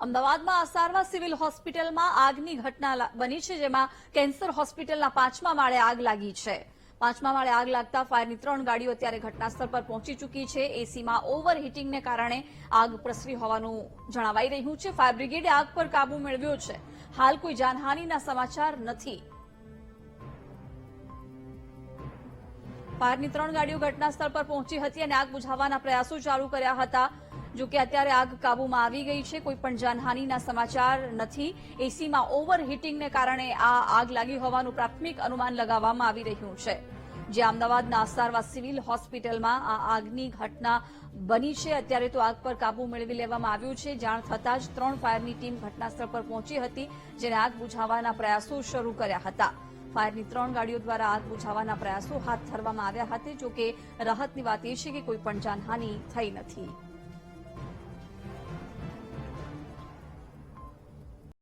અમદાવાદમાં અસારવા સિવિલ હોસ્પિટલમાં આગની ઘટના બની છે જેમાં કેન્સર હોસ્પિટલના પાંચમા માળે આગ લાગી છે. પાંચમા માળે આગ લાગતા ફાયરની ત્રણ ગાડીઓ અત્યારે ઘટનાસ્થળ પર પહોંચી ચૂકી છે. એસીમાં ઓવરહીટિંગને કારણે આગ પ્રસરી હોવાનું જણાવાઈ રહ્યું છે. ફાયર બ્રિગેડે આગ પર કાબુ મેળવ્યો છે. હાલ કોઈ જાનહાનિના સમાચાર નથી. ફાયરની ત્રણ ગાડીઓ ઘટનાસ્થળ પર પહોંચી હતી અને આગ બુઝાવવાના પ્રયાસો ચાલુ કર્યા હતા. જો કે અત્યારે આગ કાબૂમાં આવી ગઈ છે, કોઈ પણ જાનહાનિના સમાચાર નથી. એસીમાં ઓવરહીટિંગને કારણે આ આગ લાગી હોવાનું પ્રાથમિક અનુમાન લગાવવામાં આવી રહ્યું છે. જે અમદાવાદના અસારવા સિવિલ હોસ્પિટલમાં આ આગની ઘટના બની છે. અત્યારે તો આગ પર કાબુ મેળવી લેવામાં આવ્યું છે. જાણ થતાં જ ત્રણ ફાયરની ટીમ ઘટનાસ્થળ પર પહોંચી હતી જેને આગ બુઝાવવાના પ્રયાસો શરૂ કર્યા હતા. ફાયરની ત્રણ ગાડીઓ દ્વારા આગ બુઝાવવાના પ્રયાસો હાથ ધરવામાં આવ્યા હતા. જો કે રાહતની વાત એ છે કે કોઈપણ જાનહાનિ થઈ નથી.